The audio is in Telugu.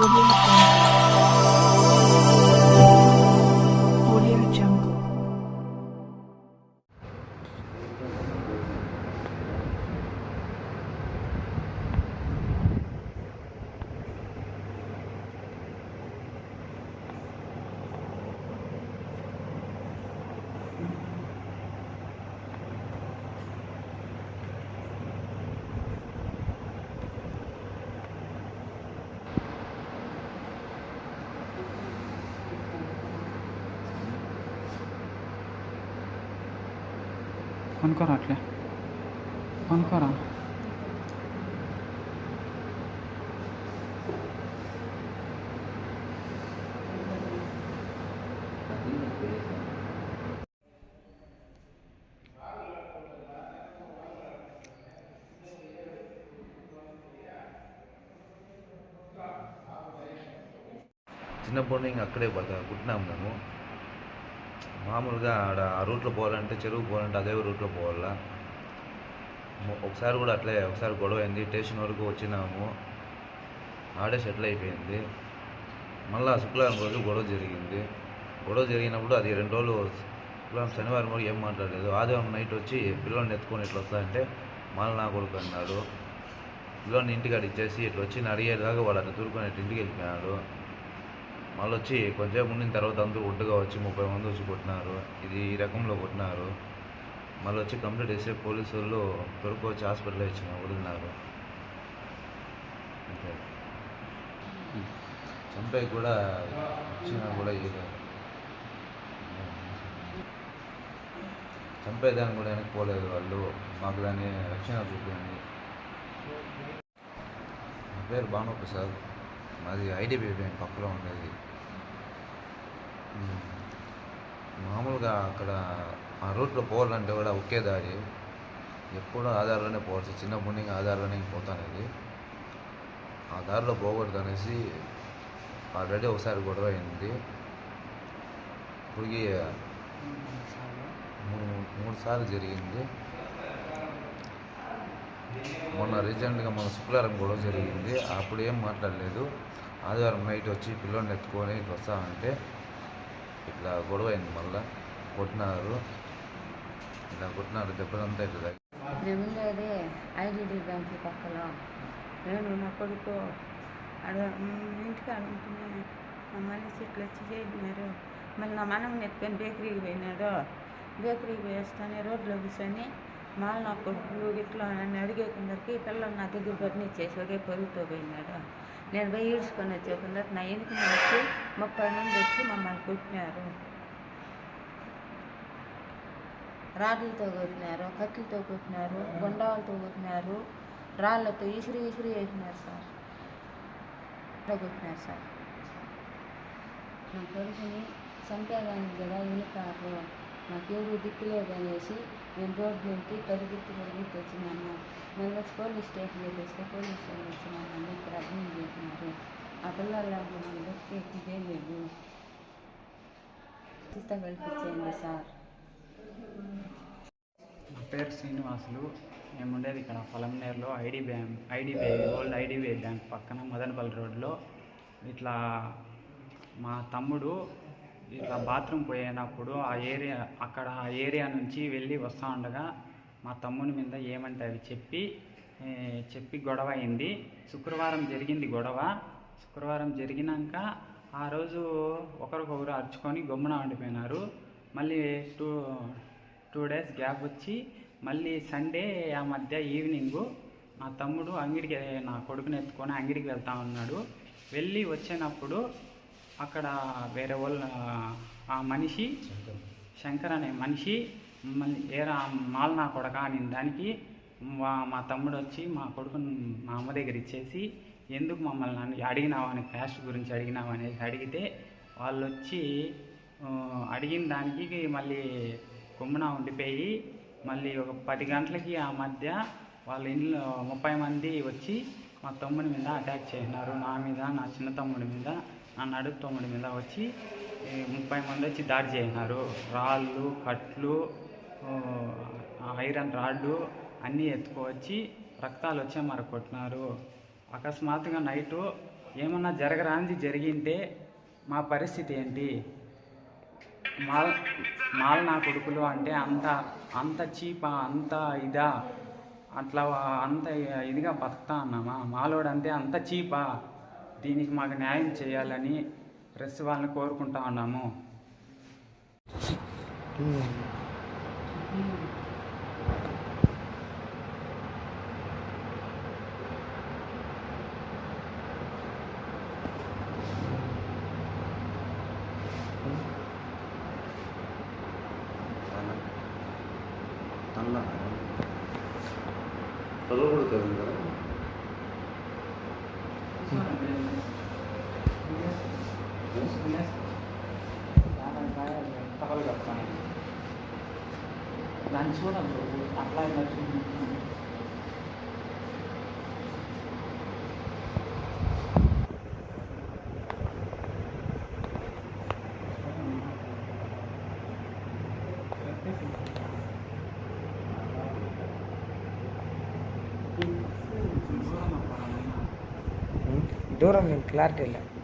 Audio కొనుక్కోరా అట్లే కొనుక్కోరా చిన్నప్పటి నుంచి అక్కడే బాగా పుట్టినాము మేము మామూలుగా ఆడ ఆ రూట్లో పోవాలంటే చెరువు పోవాలంటే అదే రూట్లో పోవాలా? ఒకసారి కూడా అట్లే ఒకసారి గొడవ అయింది. స్టేషన్ వరకు వచ్చినాము. ఆడే సెటిల్ అయిపోయింది. మళ్ళీ శుక్రవారం రోజు గొడవ జరిగింది. గొడవ జరిగినప్పుడు అది రెండు రోజులు శుక్రవారం శనివారం కూడా ఏం మాట్లాడలేదు. ఆదివారం నైట్ వచ్చి పిల్లోని ఎత్తుకొని ఇట్లా వస్తానంటే మళ్ళీ నా కొడుకు అన్నాడు. పిల్లోని ఇంటికాడ ఇచ్చేసి ఇట్లా వచ్చి నేను అడిగేదాకా వాడు అట్లా దూరుకొని ఇంటికి వెళ్ళిపోయాడు. మళ్ళీ వచ్చి కొంచెం ఉండిన తర్వాత అందరూ ఒడ్డుగా వచ్చి ముప్పై మంది వచ్చి కొట్టినారు. ఇది ఈ రకంలో కొట్టినారు. మళ్ళీ వచ్చి కంప్లీట్ చేసే పోలీసు వాళ్ళు దొరికి వచ్చి హాస్పిటల్ ఇచ్చిన వదిలినారు. అంతే. చంపే కూడా ఇచ్చినా కూడా చంపే చంపేదాన్ని కూడా వెనక్కి పోలేదు వాళ్ళు. మాకు దాన్ని రక్షణ చూపింది నా పేరు భానుప్రసాద్. మాది ఐడిబి బ్యాంక్ పక్కలో ఉండేది. మామూలుగా అక్కడ ఆ రూట్లో పోవాలంటే కూడా ఒకే దారి. ఎప్పుడూ ఆధార్లోనే పోవచ్చు చిన్నప్పటి నుంచి ఆధార్లోనే పోతానేది. ఆ దారిలో పోకూడదు అనేసి ఆల్రెడీ ఒకసారి గొడవ అయింది. ఇప్పటికి మూడు మూడు సార్లు జరిగింది. మొన్న రీసెంట్గా మన శుక్రవారం గొడవ జరిగింది. అప్పుడు ఏం మాట్లాడలేదు. ఆదివారం నైట్ వచ్చి పిల్లోని ఎత్తుకొని ఇట్లా వస్తామంటే ఇట్లా గొడవ అయింది మళ్ళా. కొట్టినారు. ఇట్లా కొట్టినారు. దెబ్బలంతా ఇట్లా తగిలి- ఉండేది ఐడిబి బ్యాంక్ పక్కన నేను నా కొడుకు అడ ఇంటికి అడుగుతున్నాను మా మనిషి ఇట్లా వచ్చి చేసినారు మళ్ళీ నా మనం ఎత్తుకొని బేకరీకి పోయినాడు. బేకరీకి పోయేస్తానే రోడ్లో కూర్చొని మాల్ నా కొడుకు ఇట్లా నన్ను అడిగే కొందరికి పిల్లలు నా దగ్గర బదిలిచ్చేసి ఒకే పొరుగుతో పోయినాడు. నేను పోయి ఈడ్చుకొని వచ్చే కొందరికి నా ఎందుకు వచ్చి ముప్పై మంది వచ్చి మమ్మల్ని కొట్టినారు. రాడ్లతో కొట్టినారు కత్తులతో కొట్టినారు గుండాలతో కొట్టినారు రాళ్ళతో ఇసిరి ఇసిరి వేసినారు సార్. కొట్టినారు సార్. నా కొడుకుని చంపేదాన్ని కదా ఎన్నికారు నాకు ఎవరు దిక్కులేదు అనేసి నేను రోడ్డు నుండి పరిగెత్తి పరిగెత్తి వచ్చినాను మళ్ళీ పోలీస్ స్టేషన్కి తెస్తే పోలీస్ వాళ్ళు వచ్చినాను ఇక్కడ అడ్మిట్ చేసినారు. ఆ బతికేకి ఇదే లేదు. చిత్త కల్పించేయండి సార్. నా పేరు శ్రీనివాసులు. మేము ఉండేది ఇక్కడ పొలంనేరులో ID bank IDBI old IDBI bank పక్కన మదనపల్లి రోడ్లో ఇట్లా మా తమ్ముడు ఇట్లా బాత్రూమ్ పోయినప్పుడు ఆ ఏరియా అక్కడ ఆ ఏరియా నుంచి వెళ్ళి వస్తూ ఉండగా మా తమ్ముని మీద ఏమంటే అవి చెప్పి చెప్పి గొడవ అయింది. శుక్రవారం జరిగింది గొడవ. శుక్రవారం జరిగినాక ఆ రోజు ఒకరికొకరు అరుచుకొని గమ్మున ఉండిపోయినారు. మళ్ళీ టూ టూ డేస్ గ్యాప్ వచ్చి మళ్ళీ సండే ఆ మధ్య ఈవినింగు నా తమ్ముడు అంగిడికి నా కొడుకుని ఎత్తుకొని అంగిడికి వెళ్తా ఉన్నాడు. వెళ్ళి వచ్చినప్పుడు అక్కడ వేరే వాళ్ళ ఆ మనిషి శంకర్ అనే మనిషి మమ్మల్ని ఏరా మాల్ నా కొడక అని దానికి మా మా తమ్ముడు వచ్చి మా కొడుకుని మా అమ్మ దగ్గర ఇచ్చేసి ఎందుకు మమ్మల్ని అడిగినావా అడిగినావు అని క్యాస్ట్ గురించి అడిగినావు అనేసి అడిగితే వాళ్ళు వచ్చి అడిగిన దానికి మళ్ళీ కొమ్మున ఉండిపోయి మళ్ళీ ఒక పది గంటలకి ఆ మధ్య వాళ్ళ ఇంట్లో ముప్పై మంది వచ్చి మా తమ్ముడి మీద అటాక్ చేసినారు నా మీద నా చిన్న తమ్ముడి మీద. నన్ను నడుపు మీద వచ్చి ముప్పై మంది వచ్చి దాడి చేసినారు. రాళ్ళు కట్లు ఐరన్ రాడ్డు అన్నీ ఎత్తుకువచ్చి రక్తాలు వచ్చే మరి కొట్టినారు. అకస్మాత్తుగా నైటు ఏమన్నా జరగరాంది జరిగింటే మా పరిస్థితి ఏంటి? మాల్ మాల్ నా కొడుకులు అంటే అంత అంత చీపా అంత ఇదా? అట్లా అంత ఇదిగా బతుకుతా అన్నామా? మాలోడంతే అంత చీపా? దీనికి మాకు న్యాయం చేయాలని ప్రెస్ వాళ్ళని కోరుకుంటా ఉన్నాము చదవకూడదు కదా Hmm? Durum yang kelar deh lah.